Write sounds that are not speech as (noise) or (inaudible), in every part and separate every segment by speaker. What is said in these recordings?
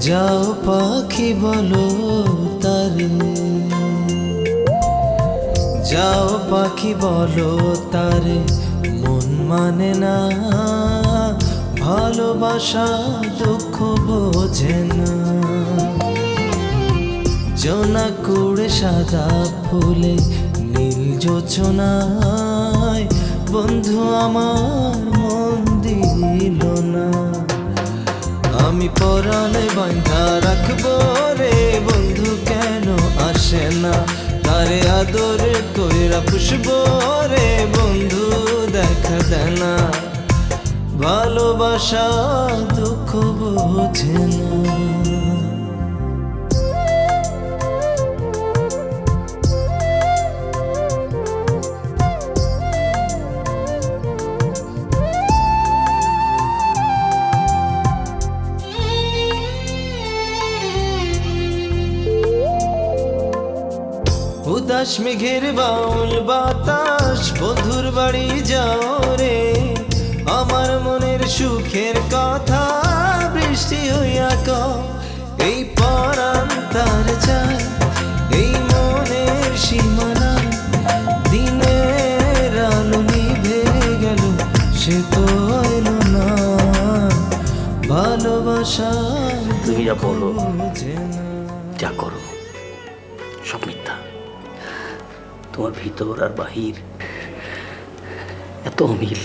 Speaker 1: যাও পাখি বলো তারে। যাও পাখি বলো তারে, মন মানে না। ভালোবাসা, দুঃখ বোঝে না। জোনা কুড়ে সাদা ফুলে, নীল যোচনায় বন্ধু আমার মন দিল না। আমি পরাণে বাঁধা রাখব রে বন্ধু, কেন আসে না? তারে আদরে কইরা পুষবো রে বন্ধু, দেখা দেনা। ভালোবাসা, দুঃখ বোঝে না। উদাস মেঘের বাউল বাতাস। বন্ধুর বাড়ি যাও রে আমার মনের সুখের কথা। বৃষ্টি হইয়া ক এই পরাণ তার এই মনের সীমানা। দিনের আলো নিভে গেল সে তো এলো না। ভালোবাসা
Speaker 2: তুমি যা বলো যা করো। তোমার ভিতর আর বাহির এত অমিল।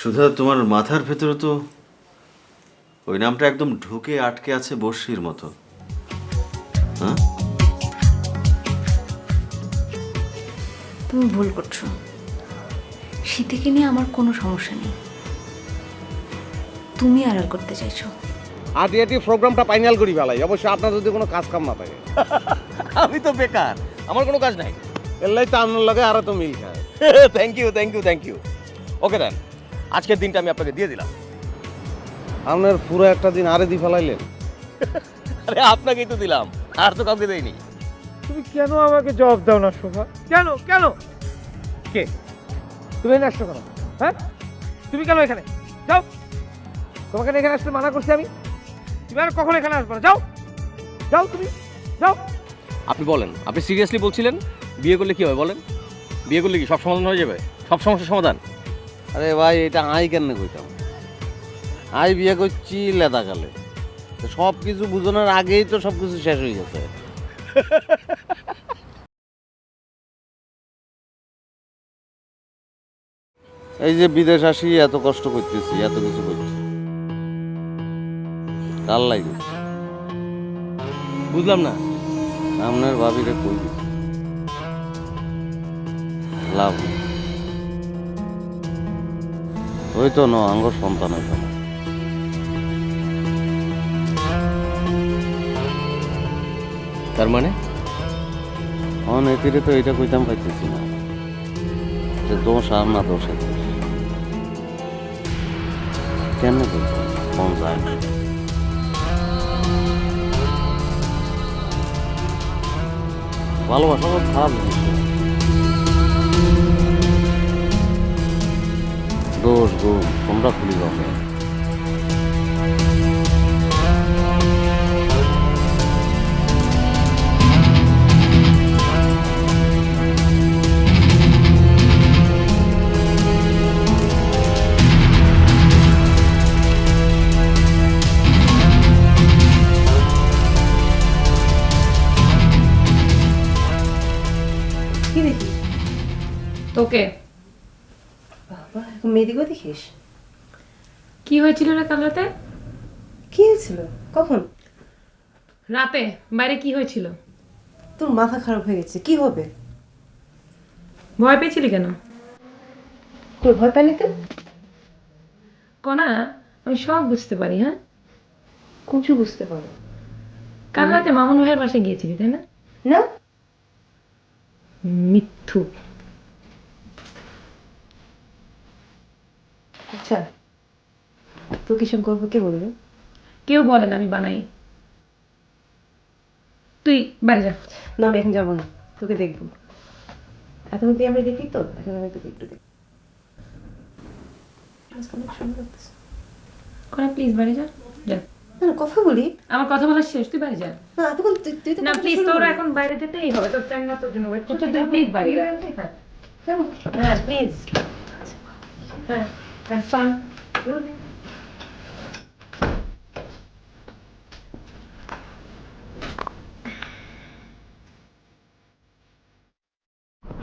Speaker 3: সুধা তোমার মাথার ভেতরে তো ওই নামটা একদম ঢুকে আটকে আছে বর্ষির মতো। হ্যাঁ?
Speaker 4: তুমি ভুল করছ। শীতেকে নিয়ে আমার কোনো সমস্যা নেই। তুমি আড়াল করতে চাইছো।
Speaker 5: আটি আটি প্রোগ্রামটা ফাইনাল করি ফেলাই অবশ্যই আপনার যদি কোনো কাজ কাম না থাকে। (laughs)
Speaker 6: আমি তো বেকার। আমার কোনো কাজ নাই।
Speaker 5: এলাই তো আপনার লগে আরও তো মিল খায়
Speaker 6: thank you thank you thank you okay then আজকের দিনটা আমি আপনাকে দিয়ে দিলাম।
Speaker 5: আপনার পুরো একটা দিন আরে দি ফেলাইলেন। (laughs)
Speaker 6: আরে আপনাকেই তো দিলাম আর তো কাউকে দেয়নি
Speaker 7: তুমি কেন আমাকে জবাব দাও না শোভা? কেন কেন? কে? তুমি এখানে আসছো কেন? হ্যাঁ? তুমি কেন এখানে? যাও। তোমাকে এখানে আসতে মানা করছি আমি। তুমি আর কখন এখানে আসবে না? যাও। যাও তুমি। যাও।
Speaker 6: আপনি বলেন আপনি সিরিয়াসলি বলছিলেন বিয়ে করলে কি হবে বলেন? বিয়ে করলে কি সব সমাধান হয়ে যাবে? সব সমস্যার সমাধান?
Speaker 5: আরে ভাই এটা আই কেন কইতাম? আই বিয়ে করছি লেদা কালে সব কিছু বুঝানোর আগেই তো সব কিছু শেষ হয়ে গেছে। এই যে বিদেশ আসি, এত কষ্ট করতেছি, এত কিছু করছি। কাল লাগে
Speaker 6: বুঝলাম না।
Speaker 5: আপনার ভাবিরে কই লাভ নেই। ওই তো ন, আঙ্গর সন্তান হইতো
Speaker 6: তার মানে?
Speaker 5: অন এতিরে তো এটা কইতাম পাইতেছি না। যে দোষ আর না দোষে দোষ। কেন কইতাম কোন যায় না। ভালোবাসা তো খারাপ দোষ, গুণ, তোমরা খুলি যাবে
Speaker 8: তোকে?
Speaker 9: বাবা মেয়েদিকেও দেখিস?
Speaker 8: কি হয়েছিল রে কাল রাতে?
Speaker 9: কি হয়েছিল? কখন?
Speaker 8: রাতে বাইরে কি হয়েছিল?
Speaker 9: তোর মাথা খারাপ হয়ে গেছে কি হবে?
Speaker 8: ভয় পেয়েছিলি কেন?
Speaker 9: তোর ভয় পাইনি তো?
Speaker 8: কনা আমি সব বুঝতে পারি হ্যাঁ?
Speaker 9: কুচু বুঝতে পারো।
Speaker 8: কাল রাতে মামুন ভাইয়ের বাসায় গিয়েছিলি তাই না?
Speaker 9: না।
Speaker 8: মিথ্যু।
Speaker 9: আচ্ছা তো কিসব গল্প কে বলবে
Speaker 8: কেউ বলে না আমি বানাই। তুই বাড়ি যা।
Speaker 9: না আমি এখন যাব না তোকে দেখব। এখন তুই আমরা দেখি তো এখন আমি তোকে একটু দেখি
Speaker 8: প্লিজ বাড়ি যা। যা।
Speaker 9: না না, কথা বলি।
Speaker 8: আমার কথা বলা শেষ তুই বাড়ি যা।
Speaker 9: না তুই
Speaker 8: প্লিজ তোর এখন বাইরে যেতেই হবে তোর টাইম না তোর জন্য। ওয়েট করতে তুই প্লিজ বাড়ি যা। হ্যাঁ প্লিজ হ্যাঁ। হ্যাঁ ফান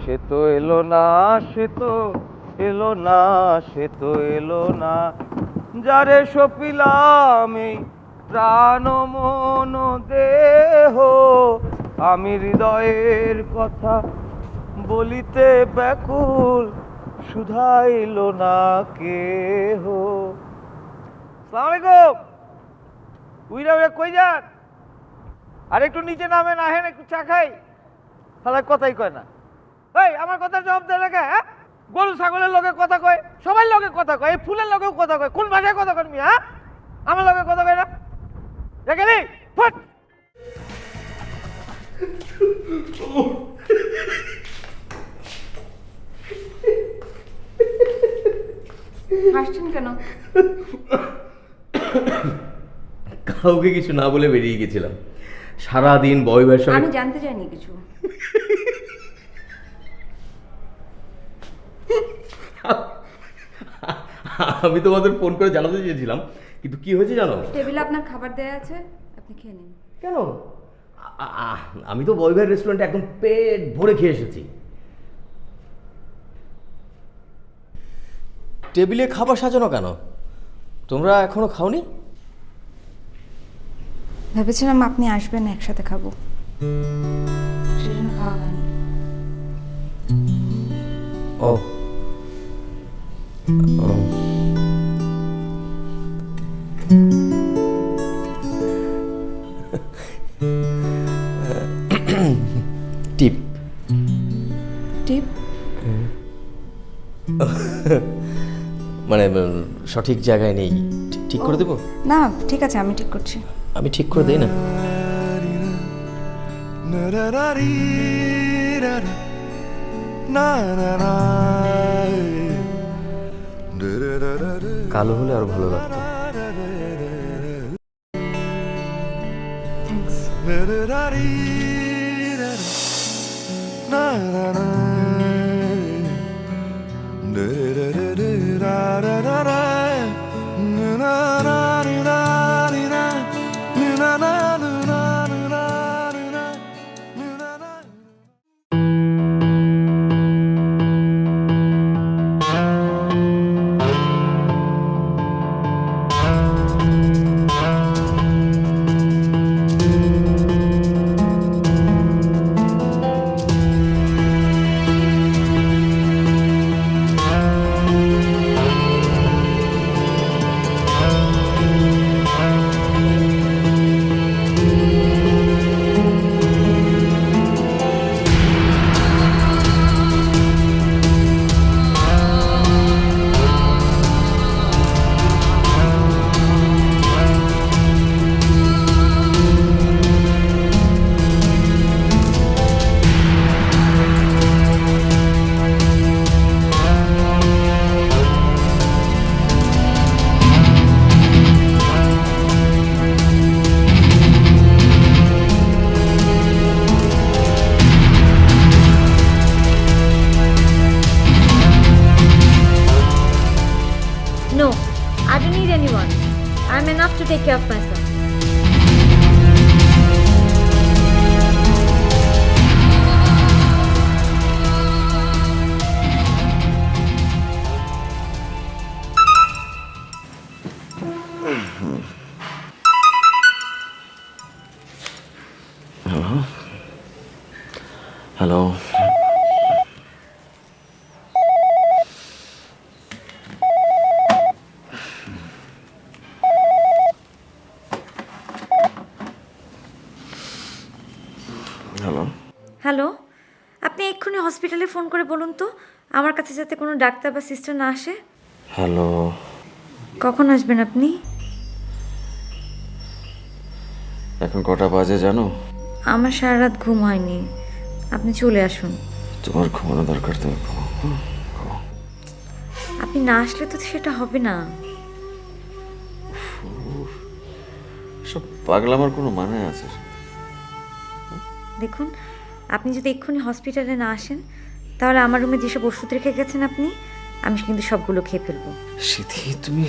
Speaker 7: সে তো এলো না, সে তো এলো না, সে তো এলো না। যারে সপিলাম এই প্রাণ মন দেহ, আমি হৃদয়ের কথা বলিতে ব্যাকুল। শুধাইল না কেহ। সালাম আলাইকুম। উইরা কই যান? আর একটু নিচে নামেন, আহেন, একটু চা খাই। তাহলে কথাই কয় না। এই, আমার কথা জবাব দেয় না হ্যাঁ? গরু, ছাগলের লগে কথা কয়, সবার লগে কথা কয়, এই ফুলের লগেও কথা কয়। কোন ভাষায় কথা কয় হ্যাঁ? আমার লগে কথা কয় না? দেখেনি ফুট! (laughs)
Speaker 4: হাসছেন কেন?
Speaker 6: কাউকে কিছু না বলে বেরিয়ে গেছিলাম। সারাদিন বয় বয়ের
Speaker 4: আমি জানতে চাইনি কিছু।
Speaker 6: আমি তোমাদের ফোন করে জানাতে চেয়েছিলাম কিন্তু কি হয়েছে জানো?
Speaker 4: টেবিলে আপনার খাবার দেয়া আছে আপনি খেয়ে নিন।
Speaker 6: কেন? আমি তো বয় ভাইয়ের রেস্টুরেন্টে একদম পেট ভরে খেয়ে এসেছি। টেবিলে খাবার সাজানো কেন? তোমরা এখনও খাওনি?
Speaker 4: ভেবেছিলাম আপনি আসবেন একসাথে খাব।
Speaker 6: ও। টিপ
Speaker 4: টিপ। (laughs)
Speaker 6: মানে সঠিক জায়গায় নেই ঠিক- করে দেবো
Speaker 4: না ঠিক আছে আমি ঠিক করছি
Speaker 6: আমি ঠিক করে দেই না কালো হলে আরও ভালো লাগতো
Speaker 10: da da da da. Take care of myself. Phone করে বলুন তো আমার কাছে যাতে কোনো ডাক্তার বা সিস্টার না আসে।
Speaker 3: হ্যালো।
Speaker 10: কখন আসবেন আপনি?
Speaker 3: এখন কটা বাজে জানো?
Speaker 10: আমার সারা রাত ঘুম হয়নি। আপনি চলে আসুন।
Speaker 3: তোমার ঘুমানো দরকার তুমি ঘুমাও।
Speaker 10: আপনি না আসলে তো সেটা হবে না।
Speaker 3: সব পাগলামার কোনো মানে আছে?
Speaker 10: দেখুন আপনি যদি এক্ষুনি হসপিটালে না আসেন তাহলে আমার রুমে যেসব ওষুধ রেখে গেছেন আপনি আমি কিন্তু সবগুলো খেয়ে ফেলব।
Speaker 3: সিথি তুমি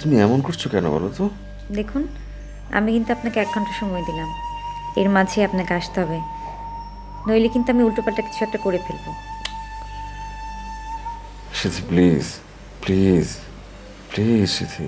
Speaker 3: তুমি এমন করছ কেন বলো তো?
Speaker 10: দেখুন আমি কিন্তু আপনাকে এক ঘণ্টা সময় দিলাম। এর মাঝে আপনাকে আসতে হবে। নইলে কিন্তু আমি উল্টোপাল্টা কিছু একটা করে ফেলব।
Speaker 3: Sithi please please please Sithi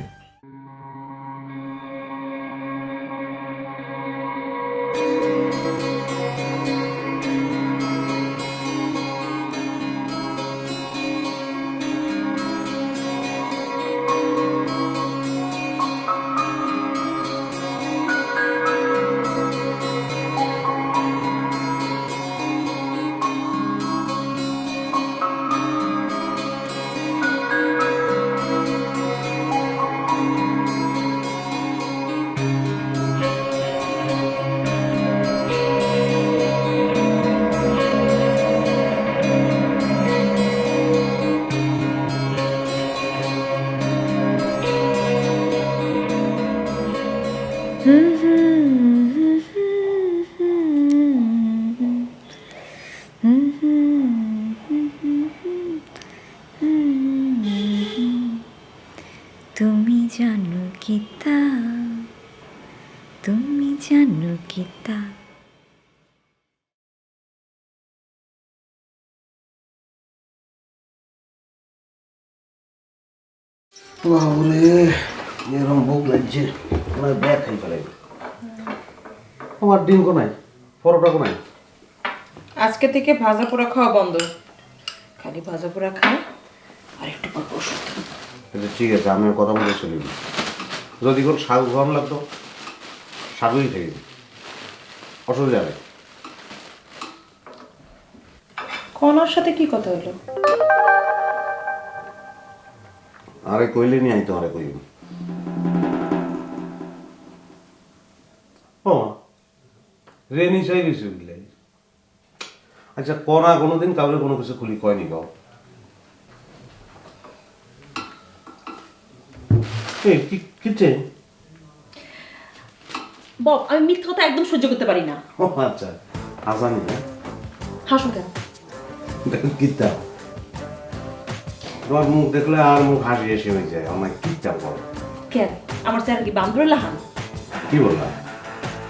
Speaker 10: তুমি জানো কি তা?
Speaker 5: বাবুরে এরকম ভোগ লাগছে। আমার ব্যাগ খাই ফেলাই আমার ডিম কোনায়? পরোটা কোনায়?
Speaker 2: আজকে থেকে ভাজা পোড়া খাওয়া বন্ধ। খালি ভাজা পোড়া খাও আর একটু পর
Speaker 5: ঠিক আছে আমি কথা মতো চলি যদি কোন শাক গরম লাগতো? শাকই থেকে অসুবিধা নেই।
Speaker 2: কনার সাথে কি কথা হলো?
Speaker 5: আরে কইলে নি আই তোমারে কইব। ও রেনি চাই বেশি বুঝলে আচ্ছা কনা কোনোদিন কাউরে কোনো কিছু খুলি কয়নি গাও এই কি কিছে
Speaker 2: বব আমি মিথ্যা কথা একদম সহ্য করতে পারি না।
Speaker 5: ও আচ্ছা। আসানি না
Speaker 2: হাসো কেন?
Speaker 5: কিতা তোমার মুখ দেখলে আর মুখ হাসি এসে হয়ে যায়। আমার কিতা বল।
Speaker 2: কেন? আমার চেহারা কি বান্ধরে লাহান
Speaker 5: কি বললাম?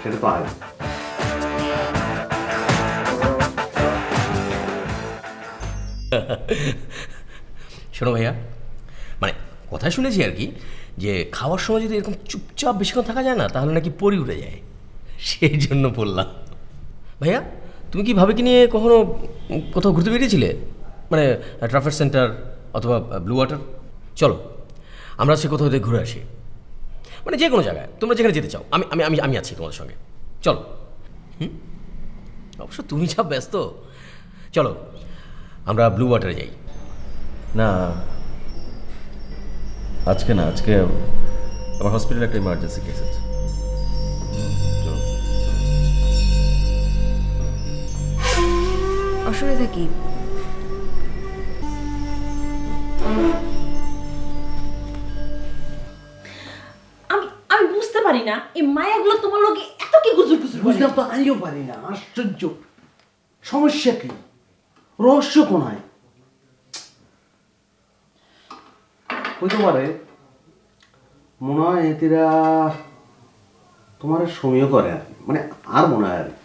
Speaker 5: সেটা তো আয়
Speaker 6: শোনো ভাইয়া মানে কথা শুনেছি আর কি। যে খাওয়ার সময় যদি এরকম চুপচাপ বেশিক্ষণ থাকা যায় না, তাহলে নাকি পরি উড়ে যায়। সেই জন্য বললাম। ভাইয়া, তুমি কি ভাবে কি নিয়ে কখনো কোথাও ঘুরতে বেরিয়েছিলে? মানে ট্রাফিক সেন্টার অথবা ব্লু ওয়াটার? চলো, আমরা সে কোথাও ঘুরে আসি। মানে যে কোনো জায়গায়, তোমরা যেখানে যেতে চাও। আমি আমি আমি আমি আছি তোমাদের সঙ্গে। চলো। হুম? অবশ্য তুমি যা ব্যস্ত। চলো, আমরা ব্লু ওয়াটারে যাই।
Speaker 3: না আজকে না আজকে আমার হসপিটালে একটা ইমার্জেন্সি কেস আছে।
Speaker 4: অসুবিধা কি?
Speaker 2: আমি আমি বুঝতে পারি না এই মায়াগুলো তোমার এত কি গুজুর গুজুর
Speaker 5: বুঝলাম তো আমিও পারি না আশ্চর্য। সমস্যা কি? রহস্য কোনায় হইতে পারে। মনে হয় এতিরা তোমার সমীহ করে আর কি। মানে আর মনে হয় আর কি।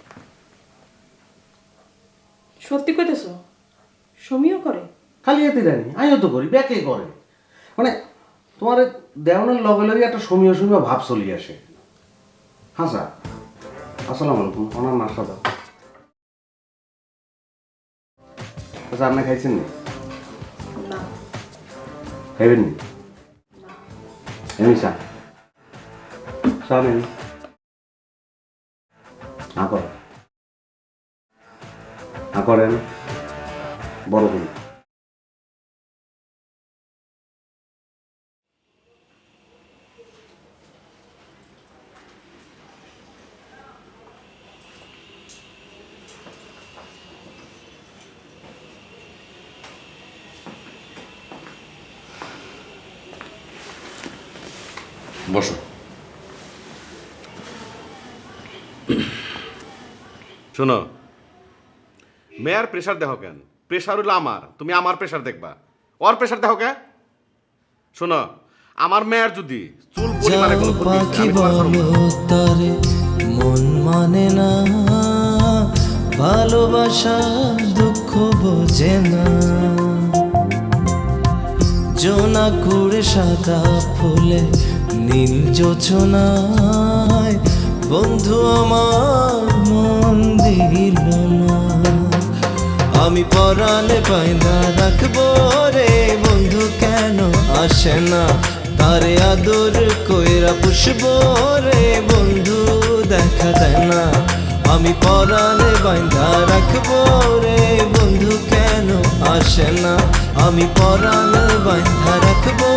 Speaker 2: সত্যি কইতেছো? সমীহ করে?
Speaker 5: খালি এতে জানি আমিও তো করি ব্যাকে করে। মানে তোমার দেওয়ানের লগে লগে একটা সমীহ সমীহ ভাব চলি আসে। হ্যাঁ স্যার। আসসালামু আলাইকুম ওনার নাস্তা দাও আচ্ছা আপনি খাইছেন না? খাইবেন নি এমনি চা জানেন না করেন না করেন বড় দিন
Speaker 3: বসো।
Speaker 11: শোনো মেয়ার প্রেশার দেখো কেন? প্রেশার হলো আমার তুমি আমার প্রেশার দেখবা। ওর প্রেশার দেখো কেন শোনো আমার মেয়ের যদি চুল পরিমাণে কোনো
Speaker 1: পাখি তারে মন মানে না ভালোবাসা দুঃখ বোঝে না। জোনা কুড়ে সাদা ফুলে নীল যোচনায় বন্ধু আমার মন দিল না। আমি পরাণে পায়না রাখব রে বন্ধু, কেন আসে না? তারে আদর কইরা পুষবো রে বন্ধু, দেখা দেয় না। আমি পরাণে বাইন্দা রাখব রে বন্ধু, কেন আসে না? আমি পরাণে বাইন্দা রাখব